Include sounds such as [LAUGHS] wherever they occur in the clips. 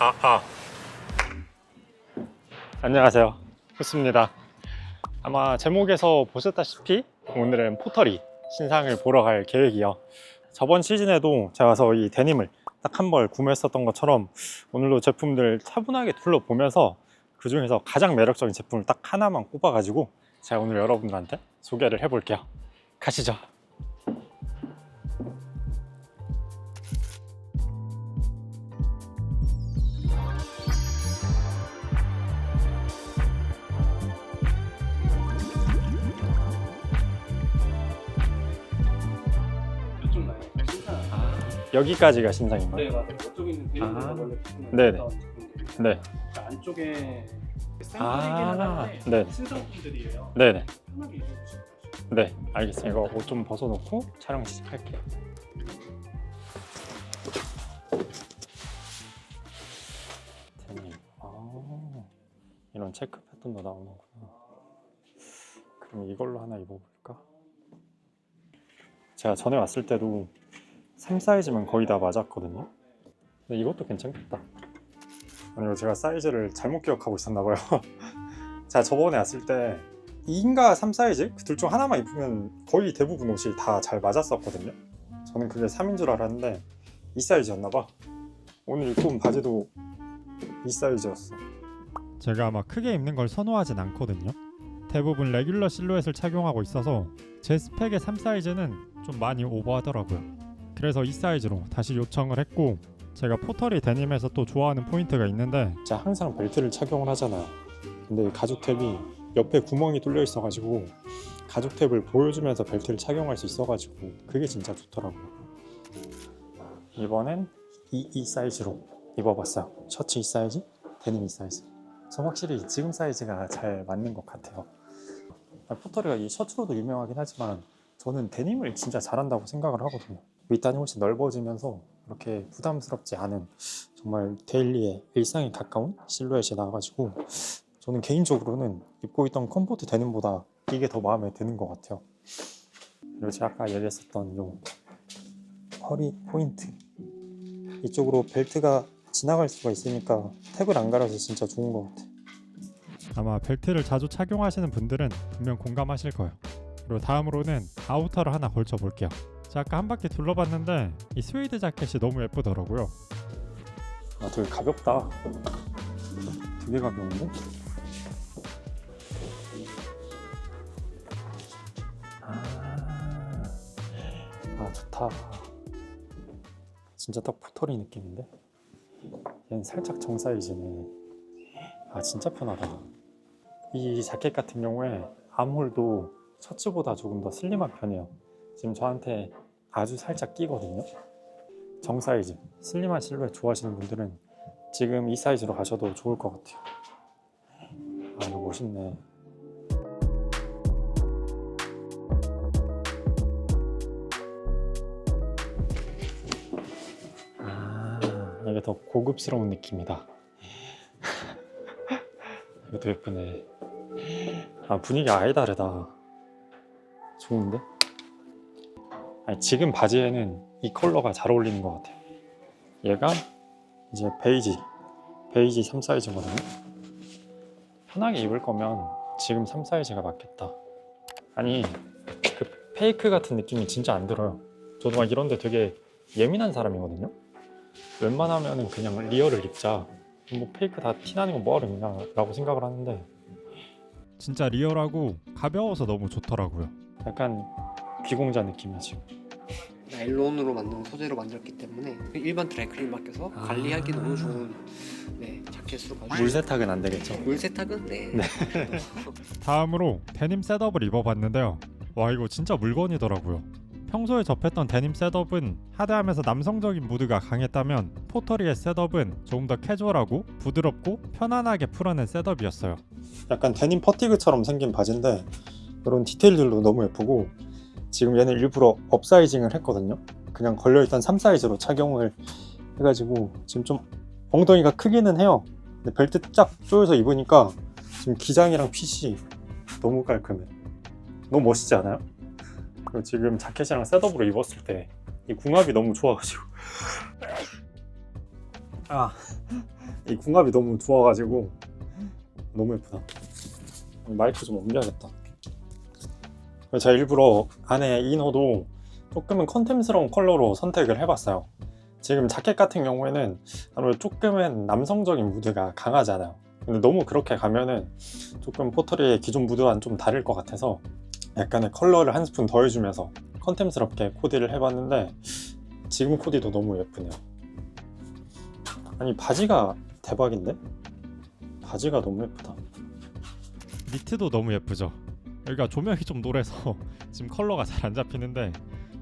아, 아. 안녕하세요. 후스입니다. 아마 제목에서 보셨다시피 오늘은 포터리 신상을 보러 갈 계획이요. 저번 시즌에도 제가 와서 이 데님을 딱 한 벌 구매했었던 것처럼 오늘도 제품들 차분하게 둘러보면서 그 중에서 가장 매력적인 제품을 딱 하나만 꼽아가지고 제가 오늘 여러분들한테 소개를 해볼게요. 가시죠. 여기까지가 신상인가요? 네 맞아요. 이쪽에 있는 대리가 아. 원래 부품을 네네. 나온 제품들이에요. 네. 그러니까 안쪽에 샘플이긴 아, 한데 네. 신상품들이에요. 네네. 편하게 돼요. 네, 알겠습니다. 이거 옷 좀 벗어놓고 촬영 시작할게요. 아, 이런 체크 패턴도 나오는구나. 그럼 이걸로 하나 입어볼까? 제가 전에 왔을 때도 3 사이즈면 거의 다 맞았거든요. 근데 이것도 괜찮겠다. 아니요, 제가 사이즈를 잘못 기억하고 있었나 봐요. [LAUGHS] 제가 저번에 왔을 때 2인가 3 사이즈? 그 둘 중 하나만 입으면 거의 대부분 옷이 다 잘 맞았었거든요. 저는 그게 3인 줄 알았는데 2 사이즈였나 봐. 오늘 입고 온 바지도 2 사이즈였어. 제가 아마 크게 입는 걸 선호하진 않거든요. 대부분 레귤러 실루엣을 착용하고 있어서 제 스펙의 3 사이즈는 좀 많이 오버하더라고요. 그래서 이 사이즈로 다시 요청을 했고 제가 포터리 데님에서 또 좋아하는 포인트가 있는데 제가 항상 벨트를 착용을 하잖아요. 근데 가죽 탭이 옆에 구멍이 뚫려 있어가지고 가죽 탭을 보여주면서 벨트를 착용할 수 있어가지고 그게 진짜 좋더라고요. 이번엔 2, 2 사이즈로 입어봤어요. 셔츠 2 사이즈, 데님 2 사이즈. 저 확실히 지금 사이즈가 잘 맞는 것 같아요. 아, 포터리가 이 셔츠로도 유명하긴 하지만 저는 데님을 진짜 잘한다고 생각을 하거든요. 윗단이 훨씬 넓어지면서 그렇게 부담스럽지 않은 정말 데일리의 일상에 가까운 실루엣이 나와가지고 저는 개인적으로는 입고 있던 컴포트 데님보다 이게 더 마음에 드는 것 같아요. 그리고 제가 아까 얘기했었던 요 허리 포인트 이쪽으로 벨트가 지나갈 수가 있으니까 탭을 안 갈아서 진짜 좋은 것 같아요. 아마 벨트를 자주 착용하시는 분들은 분명 공감하실 거예요. 그리고 다음으로는 아우터를 하나 걸쳐 볼게요. 제가 아까 한 바퀴 둘러봤는데 이 스웨이드 자켓이 너무 예쁘더라고요. 아 되게 가볍다. 되게 가벼운데? 아, 아 좋다. 진짜 딱 포털이 느낌인데? 얘는 살짝 정 사이즈네. 아 진짜 편하다. 이 자켓 같은 경우에 암홀도 셔츠보다 조금 더 슬림한 편이에요. 지금 저한테 아주 살짝 끼거든요. 정 사이즈, 슬림한 실루엣 좋아하시는 분들은 지금 이 사이즈로 가셔도 좋을 것 같아요. 아 이거 멋있네. 아 이게 더 고급스러운 느낌이다. [LAUGHS] 이것도 예쁘네. 아 분위기 아예 다르다. 좋은데? 지금 바지에는 이 컬러가 잘 어울리는 것 같아요. 얘가 이제 베이지, 베이지 3 사이즈거든요. 편하게 입을 거면 지금 3 사이즈가 맞겠다. 아니 그 페이크 같은 느낌이 진짜 안 들어요. 저도 막 이런데 되게 예민한 사람이거든요. 웬만하면은 그냥 리얼을 입자. 뭐 페이크 다 티나는 건 뭐하러 입냐 라고 생각을 하는데 진짜 리얼하고 가벼워서 너무 좋더라고요. 약간 귀공자 느낌이지. 나일론으로 만든 소재로 만들었기 때문에 일반 드라이클린 맡겨서 아. 관리하기 너무 좋은 네, 자켓으로 봐주세요. 물 세탁은 안 되겠죠? 물 세탁은 네. [LAUGHS] 다음으로 데님 셋업을 입어봤는데요. 와 이거 진짜 물건이더라고요. 평소에 접했던 데님 셋업은 하드하면서 남성적인 무드가 강했다면 포터리의 셋업은 조금 더 캐주얼하고 부드럽고 편안하게 풀어낸 셋업이었어요. 약간 데님 퍼티그처럼 생긴 바지인데 이런 디테일들도 너무 예쁘고 지금 얘는 일부러 업사이징을 했거든요. 그냥 걸려있던 3 사이즈로 착용을 해가지고 지금 좀 엉덩이가 크기는 해요. 근데 벨트 쫙 조여서 입으니까 지금 기장이랑 핏이 너무 깔끔해. 너무 멋있지 않아요? 그리고 지금 자켓이랑 셋업으로 입었을 때 이 궁합이 너무 좋아가지고 아, 이 궁합이 너무 좋아가지고 너무 예쁘다. 마이크 좀 옮겨야겠다. 제가 일부러 안에 이너도 조금은 컨템스러운 컬러로 선택을 해봤어요. 지금 자켓 같은 경우에는 아무래도 조금은 남성적인 무드가 강하잖아요. 근데 너무 그렇게 가면은 조금 포터리의 기존 무드와는 좀 다를 것 같아서 약간의 컬러를 한 스푼 더해주면서 컨템스럽게 코디를 해봤는데 지금 코디도 너무 예쁘네요. 아니 바지가 대박인데? 바지가 너무 예쁘다. 니트도 너무 예쁘죠. 여기가 조명이 좀 노래서 [LAUGHS] 지금 컬러가 잘 안 잡히는데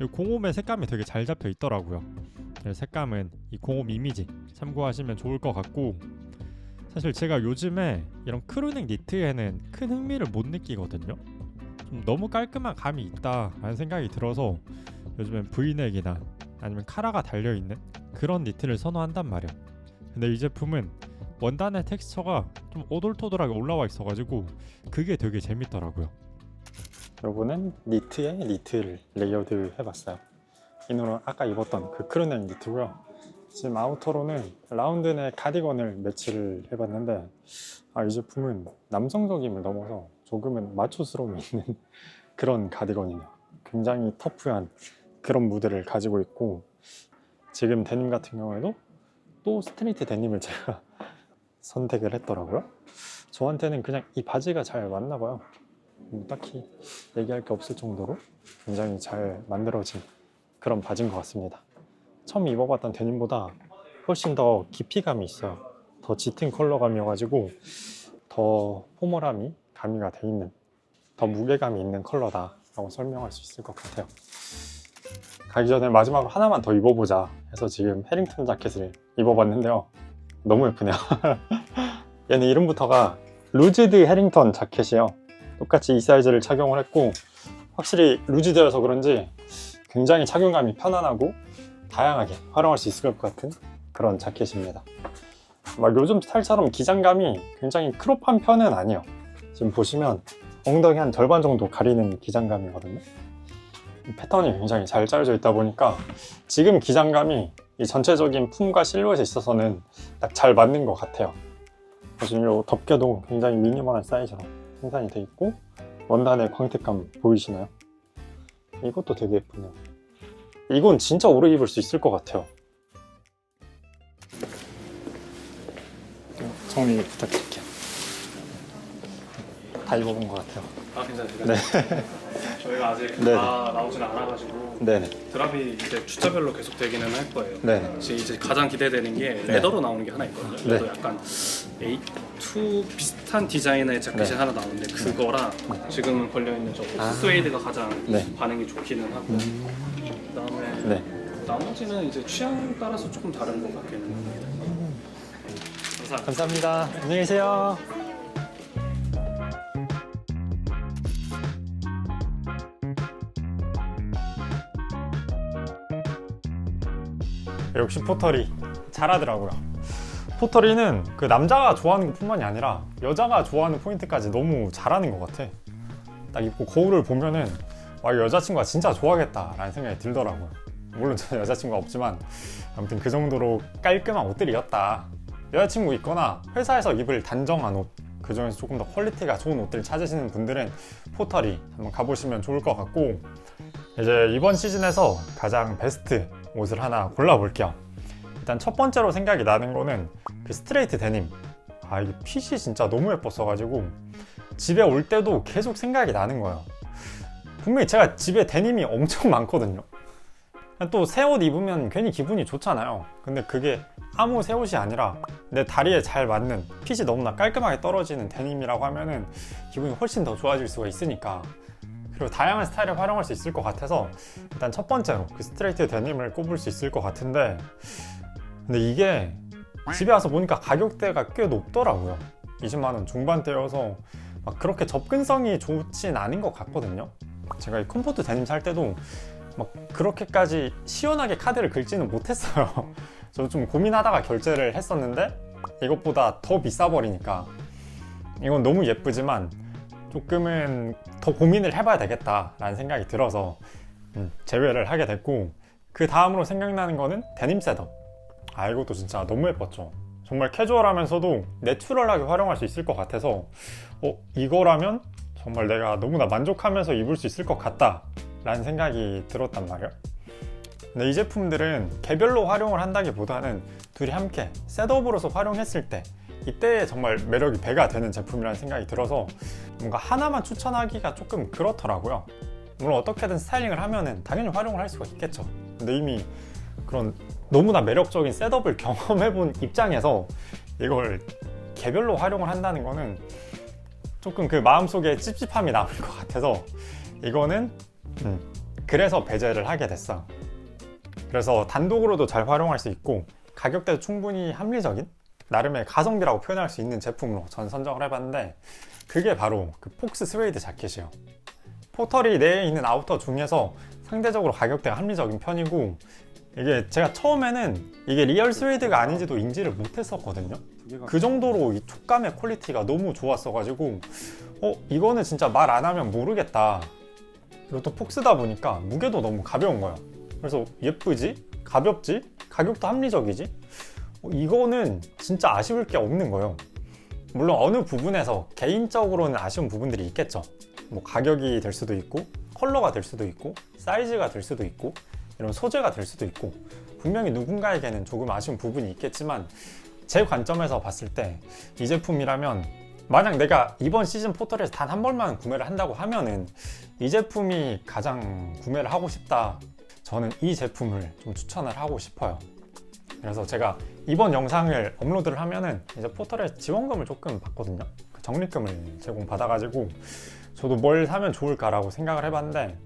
이 공홈의 색감이 되게 잘 잡혀 있더라고요. 이 색감은 이 공홈 이미지 참고하시면 좋을 것 같고 사실 제가 요즘에 이런 크루넥 니트에는 큰 흥미를 못 느끼거든요. 좀 너무 깔끔한 감이 있다라는 생각이 들어서 요즘엔 브이넥이나 아니면 카라가 달려 있는 그런 니트를 선호한단 말이야. 근데 이 제품은 원단의 텍스처가 좀 오돌토돌하게 올라와 있어가지고 그게 되게 재밌더라고요. 요거는 니트에 니트를 레이어드 해봤어요. 이노는 아까 입었던 그 크루넥 니트고요. 지금 아우터로는 라운드넥 가디건을 매치를 해봤는데 아, 이 제품은 남성적임을 넘어서 조금은 마초스러움이 있는 [LAUGHS] 그런 가디건이네요. 굉장히 터프한 그런 무드를 가지고 있고 지금 데님 같은 경우에도 또 스트레이트 데님을 제가 [LAUGHS] 선택을 했더라고요. 저한테는 그냥 이 바지가 잘 맞나 봐요. 뭐 딱히 얘기할 게 없을 정도로 굉장히 잘 만들어진 그런 바지인 것 같습니다. 처음 입어봤던 데님보다 훨씬 더 깊이감이 있어요. 더 짙은 컬러감이어가지고 더 포멀함이 가미가 돼 있는 더 무게감이 있는 컬러다 라고 설명할 수 있을 것 같아요. 가기 전에 마지막으로 하나만 더 입어보자 해서 지금 해링턴 자켓을 입어봤는데요. 너무 예쁘네요. [LAUGHS] 얘는 이름부터가 루즈드 해링턴 자켓이에요. 똑같이 이 사이즈를 착용을 했고 확실히 루즈되어서 그런지 굉장히 착용감이 편안하고 다양하게 활용할 수 있을 것 같은 그런 자켓입니다. 막 요즘 스타일처럼 기장감이 굉장히 크롭한 편은 아니에요. 지금 보시면 엉덩이 한 절반 정도 가리는 기장감이거든요. 이 패턴이 굉장히 잘 짜여져 있다 보니까 지금 기장감이 이 전체적인 품과 실루엣에 있어서는 딱 잘 맞는 것 같아요. 지금 이 덮개도 굉장히 미니멀한 사이즈로 생산이 돼 있고 원단의 광택감 보이시나요? 이것도 되게 예쁘네요. 이건 진짜 오래 입을 수 있을 것 같아요. 정리 부탁드릴게요. 다 입어본 것 같아요. 아 괜찮아요. 네. [LAUGHS] 저희가 아직 네네. 다 나오진 않아가지고 네네. 드랍이 이제 주차별로 계속 되기는 할 거예요. 지금 이제 가장 기대되는 게 레더로 나오는 게 하나 있거든요. 네. 레더 약간 A2 비슷한 디자인의 자켓이 네. 하나 나오는데 그거랑 지금 걸려 있는 저 아. 스웨이드가 가장 네. 반응이 좋기는 하고 그다음에 네. 나머지는 이제 취향 따라서 조금 다른 것 같기는 합니다. 감사합니다. 감사합니다. 안녕히 계세요. 역시 포터리 잘하더라고요. 포터리는 그 남자가 좋아하는 것 뿐만이 아니라 여자가 좋아하는 포인트까지 너무 잘하는 것 같아. 딱 입고 거울을 보면은 와 여자친구가 진짜 좋아하겠다 라는 생각이 들더라고요. 물론 저는 여자친구가 없지만 아무튼 그 정도로 깔끔한 옷들이었다. 여자친구 있거나 회사에서 입을 단정한 옷, 그 중에서 조금 더 퀄리티가 좋은 옷들 찾으시는 분들은 포터리 한번 가보시면 좋을 것 같고 이제 이번 시즌에서 가장 베스트 옷을 하나 골라볼게요. 일단 첫 번째로 생각이 나는 거는 그 스트레이트 데님. 아 이게 핏이 진짜 너무 예뻤어가지고 집에 올 때도 계속 생각이 나는 거예요. 분명히 제가 집에 데님이 엄청 많거든요. 또 새 옷 입으면 괜히 기분이 좋잖아요. 근데 그게 아무 새 옷이 아니라 내 다리에 잘 맞는 핏이 너무나 깔끔하게 떨어지는 데님이라고 하면은 기분이 훨씬 더 좋아질 수가 있으니까 그리고 다양한 스타일에 활용할 수 있을 것 같아서 일단 첫 번째로 그 스트레이트 데님을 꼽을 수 있을 것 같은데 근데 이게 집에 와서 보니까 가격대가 꽤 높더라고요. 20만 원 중반대여서 막 그렇게 접근성이 좋진 않은 것 같거든요. 제가 이 컴포트 데님 살 때도 막 그렇게까지 시원하게 카드를 긁지는 못했어요. [LAUGHS] 저도 좀 고민하다가 결제를 했었는데 이것보다 더 비싸 버리니까 이건 너무 예쁘지만 조금은 더 고민을 해봐야 되겠다라는 생각이 들어서 음, 제외를 하게 됐고 그 다음으로 생각나는 거는 데님 셋업 아 이것도 진짜 너무 예뻤죠. 정말 캐주얼하면서도 내추럴하게 활용할 수 있을 것 같아서 어 이거라면 정말 내가 너무나 만족하면서 입을 수 있을 것 같다 라는 생각이 들었단 말이에요. 근데 이 제품들은 개별로 활용을 한다기보다는 둘이 함께 셋업으로서 활용했을 때 이때 정말 매력이 배가 되는 제품이라는 생각이 들어서 뭔가 하나만 추천하기가 조금 그렇더라고요. 물론 어떻게든 스타일링을 하면은 당연히 활용을 할 수가 있겠죠. 근데 이미 그런 너무나 매력적인 셋업을 [LAUGHS] 경험해본 입장에서 이걸 개별로 활용을 한다는 거는 조금 그 마음속에 찝찝함이 남을 것 같아서 이거는 음, 그래서 배제를 하게 됐어. 그래서 단독으로도 잘 활용할 수 있고 가격대도 충분히 합리적인 나름의 가성비라고 표현할 수 있는 제품으로 전 선정을 해봤는데 그게 바로 그 폭스 스웨이드 자켓이에요. 포털이 내에 있는 아우터 중에서 상대적으로 가격대가 합리적인 편이고 이게 제가 처음에는 이게 리얼 스웨이드가 아닌지도 인지를 못했었거든요. 그 정도로 이 촉감의 퀄리티가 너무 좋았어가지고 어 이거는 진짜 말 안 하면 모르겠다. 그리고 또 폭스다 보니까 무게도 너무 가벼운 거예요. 그래서 예쁘지, 가볍지, 가격도 합리적이지. 어, 이거는 진짜 아쉬울 게 없는 거예요. 물론 어느 부분에서 개인적으로는 아쉬운 부분들이 있겠죠. 뭐 가격이 될 수도 있고, 컬러가 될 수도 있고, 사이즈가 될 수도 있고, 이런 소재가 될 수도 있고, 분명히 누군가에게는 조금 아쉬운 부분이 있겠지만, 제 관점에서 봤을 때 이 제품이라면 만약 내가 이번 시즌 포털에서 단 한 번만 구매를 한다고 하면은 이 제품이 가장 구매를 하고 싶다. 저는 이 제품을 좀 추천을 하고 싶어요. 그래서 제가 이번 영상을 업로드를 하면은 이제 포털에 지원금을 조금 받거든요. 그 적립금을 제공받아가지고 저도 뭘 사면 좋을까라고 생각을 해봤는데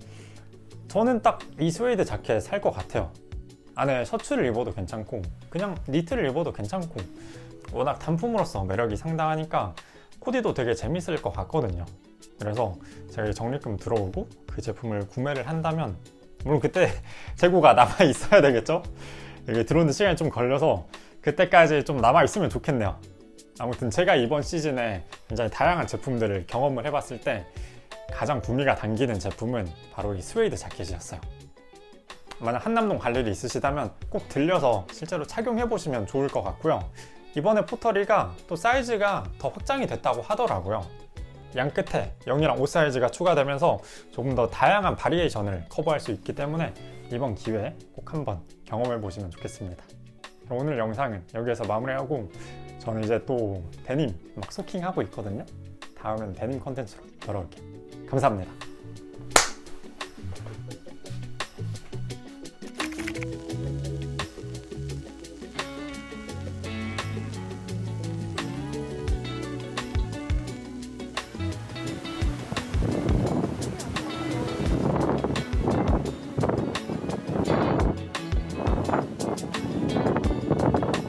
저는 딱 이 스웨이드 자켓 살 것 같아요. 안에 셔츠를 입어도 괜찮고 그냥 니트를 입어도 괜찮고 워낙 단품으로서 매력이 상당하니까 코디도 되게 재밌을 것 같거든요. 그래서 제가 이 적립금 들어오고 그 제품을 구매를 한다면 물론 그때 [LAUGHS] 재고가 남아 있어야 되겠죠? 이게 들어오는 시간이 좀 걸려서 그때까지 좀 남아 있으면 좋겠네요. 아무튼 제가 이번 시즌에 굉장히 다양한 제품들을 경험을 해봤을 때 가장 구미가 당기는 제품은 바로 이 스웨이드 자켓이었어요. 만약 한남동 갈 일이 있으시다면 꼭 들려서 실제로 착용해 보시면 좋을 것 같고요. 이번에 포터리가 또 사이즈가 더 확장이 됐다고 하더라고요. 양 끝에 0이랑 5 사이즈가 추가되면서 조금 더 다양한 바리에이션을 커버할 수 있기 때문에 이번 기회에 꼭 한번 경험해 보시면 좋겠습니다. 오늘 영상은 여기에서 마무리하고 저는 이제 또 데님 막 소킹하고 있거든요. 다음엔 데님 컨텐츠로 돌아올게요. 감사합니다.